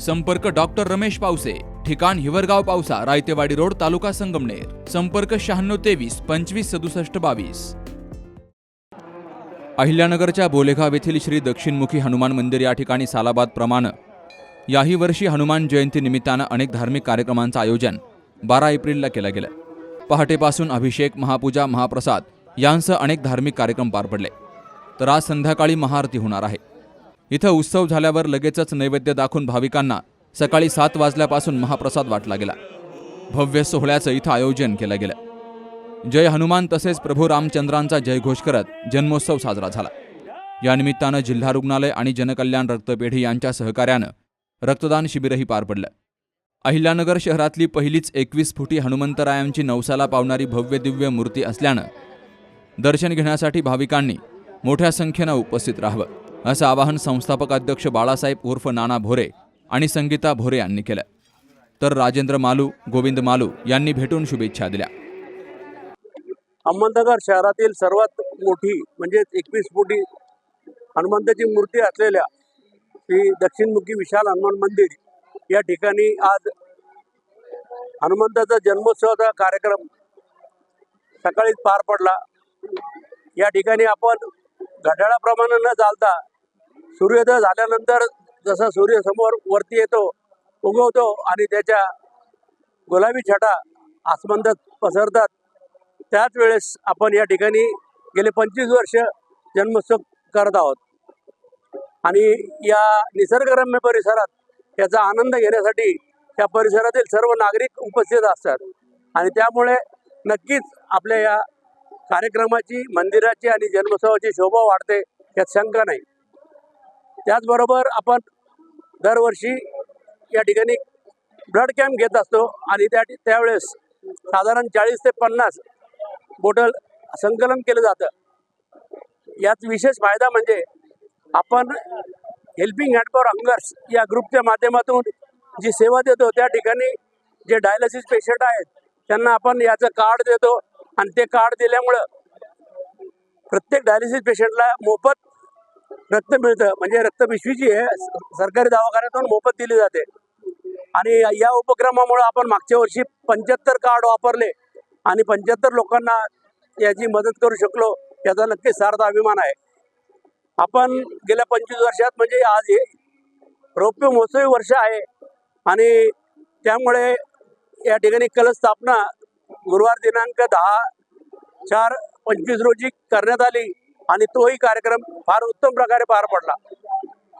संपर्क डॉक्टर रमेश पावसे ठिकाण हिवरगाव पावसा रायतेवाडी रोड तालुका संगमनेर. संपर्क शहाण्णव तेवीस पंचवीस सदुसष्ट बावीस. अहिल्यानगरच्या बोलेगाव येथील श्री दक्षिणमुखी हनुमान मंदिर या ठिकाणी सालाबाद प्रमाण याही वर्षी हनुमान जयंती निमित्तानं अनेक धार्मिक कार्यक्रमांचं आयोजन बारा एप्रिलला केलं गेलं. पहाटेपासून अभिषेक महापूजा महाप्रसाद यांसह अनेक धार्मिक कार्यक्रम पार पडले. तर आज संध्याकाळी महाआरती होणार आहे. इथं उत्सव झाल्यावर लगेचच नैवेद्य दाखवून भाविकांना सकाळी सात वाजल्यापासून महाप्रसाद वाटला गेला. भव्य सोहळ्याचं इथं आयोजन केलं गेलं. जय हनुमान तसेच प्रभू रामचंद्रांचा जयघोष करत जन्मोत्सव साजरा झाला. या निमित्तानं जिल्हा रुग्णालय आणि जनकल्याण रक्तपेढी यांच्या सहकार्यानं रक्तदान शिबिरही पार पडलं. अहिल्यानगर शहरातली पहिलीच एकवीस फुटी हनुमंतरायांची नवसाला पावणारी भव्य दिव्य मूर्ती असल्यानं दर्शन घेण्यासाठी भाविकांनी मोठ्या संख्येनं उपस्थित राहावं. असं आवाहन संस्थापक अध्यक्ष बाळासाहेब उर्फ नाना भोरे आणि संगीता भोरे यांनी केलं. तर राजेंद्र मालू गोविंद मालू यांनी भेटून शुभेच्छा दिल्या. अहमदनगर शहरातील सर्वात मोठी म्हणजे एकवीस फुटी हनुमंताची मूर्ती असलेल्या श्री दक्षिणमुखी विशाल हनुमान मंदिर या ठिकाणी आज हनुमंताचा जन्मोत्सवाचा कार्यक्रम सकाळीच पार पडला. या ठिकाणी आपण घड्याळाप्रमाणे न चालता सूर्योदय झाल्यानंतर जसा सूर्य समोर वरती येतो उगवतो आणि त्याच्या गुलाबी छटा आसमंदात पसरतात त्याच वेळेस आपण या ठिकाणी गेले पंचवीस वर्ष जन्मोत्सव करत आहोत. आणि या निसर्गरम्य परिसरात याचा आनंद घेण्यासाठी या परिसरातील सर्व नागरिक उपस्थित असतात. आणि त्यामुळे नक्कीच आपल्या या कार्यक्रमाची मंदिराची आणि जन्मोत्सवाची शोभा वाढते यात शंका नाही. त्याचबरोबर आपण दरवर्षी या ठिकाणी ब्लड कॅम्प घेत असतो आणि त्या त्यावेळेस साधारण चाळीस ते पन्नास बोटल संकलन केलं जातं. यात विशेष फायदा म्हणजे आपण हेल्पिंग हँड फॉर हंगर्स या ग्रुपच्या माध्यमातून जी सेवा देतो त्या ठिकाणी जे डायलिसिस पेशंट आहेत त्यांना आपण याचं कार्ड देतो आणि ते कार्ड दिल्यामुळं प्रत्येक डायलिसिस पेशंटला मोफत रक्त मिळतं. म्हणजे रक्तपिशवीची आहे. सरकारी दवाखान्यातून मोफत दिली जाते. आणि या उपक्रमामुळे आपण मागच्या वर्षी पंच्याहत्तर कार्ड वापरले आणि पंच्याहत्तर लोकांना याची मदत करू शकलो याचा नक्कीच सार्थ अभिमान आहे. आपण गेल्या पंचवीस वर्षात म्हणजे आज हे रौप्य महोत्सवी वर्ष आहे आणि त्यामुळे या ठिकाणी कलस्थापना गुरुवार दिनांक दहा चार पंचवीस रोजी करण्यात आली. आणि तोही कार्यक्रम फार उत्तम प्रकारे पार पडला.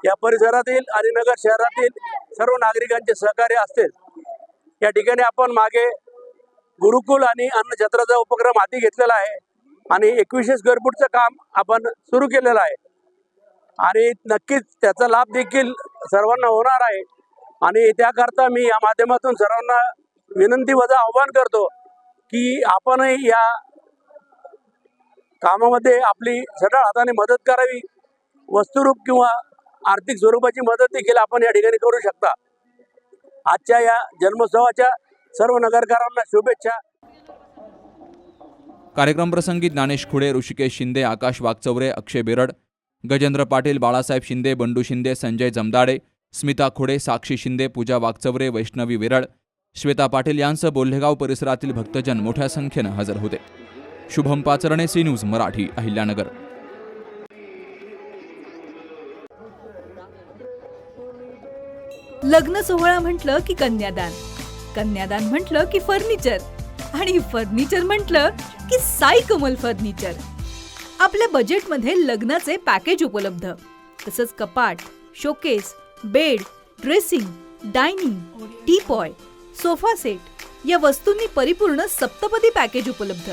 या परिसरातील आणि नगर शहरातील सर्व नागरिकांचे सहकार्य असतील या ठिकाणी आपण मागे गुरुकुल आणि अन्नछत्राचा उपक्रम हाती घेतलेला आहे आणि एकवीसशे स्क्वेअर फूटचं काम आपण सुरू केलेलं आहे. आणि नक्कीच त्याचा लाभ देखील सर्वांना होणार आहे. आणि त्याकरता मी या माध्यमातून सर्वांना विनंती वजा आव्हान करतो की आपणही या कामामध्ये आपली सढळ हाताने मदत करावी. वस्तुरूप किंवा आर्थिक स्वरूपाची मदत देखील आपण या ठिकाणी करू शकता. आजच्या या जन्मोत्सवाच्या सर्व नगरकरांना शुभेच्छा. कार्यक्रम प्रसंगी ज्ञानेश खुडे ऋषिकेश शिंदे आकाश वागचौरे अक्षय बिरड गजेंद्र पाटील बाळासाहेब शिंदे बंडू शिंदे संजय जमदाडे स्मिता खुडे साक्षी शिंदे पूजा वागचौरे वैष्णवी विरळ श्वेता पाटील यांसह बोल्हेगाव परिसरातील भक्तजन मोठ्या संख्येनं हजर होते. Shubham Pacharne C news Marathi Ahilyanagar. लग्न सोहळा म्हटलं की कन्यादान. कन्यादान म्हटलं की फर्निचर. आणि फर्निचर म्हटलं की साई कमल फर्निचर. आपल्या बजेटमध्ये लग्नाचे पॅकेज उपलब्ध. तसंच कपाट showcase bed dressing dining teapoy sofa set या वस्तूंनी परिपूर्ण सप्तपदी पॅकेज उपलब्ध.